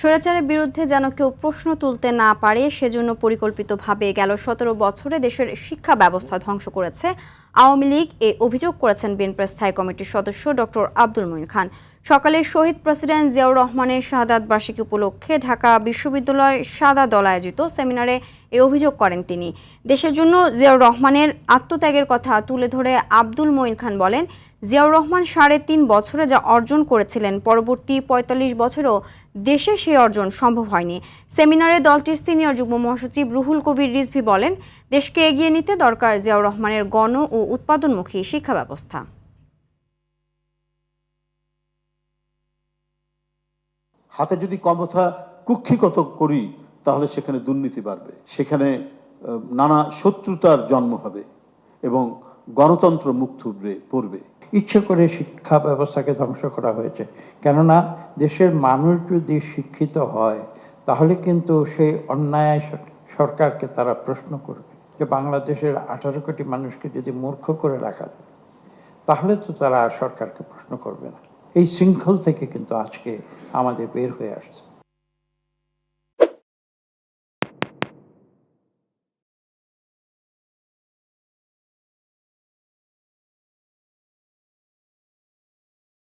স্বৈরাচারের বিরুদ্ধে যেন কেউ প্রশ্ন তুলতে না পারে, সেজন্য পরিকল্পিতভাবে গেল সতেরো বছরে দেশের শিক্ষা ব্যবস্থা ধ্বংস করেছে। আওয়ামী লীগ এ অভিযোগ করেছেন বিএনপির স্থায়ী কমিটির সদস্য ডক্টর আব্দুল মঈন খান। সকালে শহীদ প্রেসিডেন্ট জিয়াউর রহমানের শাহাদাত বার্ষিকী উপলক্ষে ঢাকা বিশ্ববিদ্যালয় সাদা দল আয়োজিত সেমিনারে এ অভিযোগ করেন তিনি। দেশের জন্য জিয়াউর রহমানের আত্মত্যাগের কথা তুলে ধরে আব্দুল মঈন খান বলেন, জিয়াউর রহমান সাড়ে তিন বছরে যা অর্জন করেছিলেন, পরবর্তী পঁয়তাল্লিশ বছরও দেশে সেই অর্জন সম্ভব হয়নি। সেমিনারে দলটির সিনিয়র যুগ্ম মহাসচিব রুহুল কবির রিজভি বলেন, দেশকে এগিয়ে নিতে দরকার জিয়াউর রহমানের গণ ও উৎপাদনমুখী শিক্ষা ব্যবস্থা হাতে যদি ক্ষমতা কুক্ষিগত করি, তাহলে সেখানে দুর্নীতি বাড়বে। সেখানে নানা শত্রুতার জন্ম হবে এবং গণতন্ত্র মুখ থুবড়ে পড়বে। ইচ্ছে করে শিক্ষা ব্যবস্থাকে ধ্বংস করা হয়েছে। কেননা, দেশের মানুষ যদি শিক্ষিত হয়, তাহলে কিন্তু সেই অন্যায় সরকারকে তারা প্রশ্ন করবে যে বাংলাদেশের আঠারো কোটি মানুষকে যদি মূর্খ করে রাখা যায়, তাহলে তো তারা সরকারকে প্রশ্ন করবে না। এই শৃঙ্খল থেকে কিন্তু আজকে আমাদের বের হয়ে আসছে।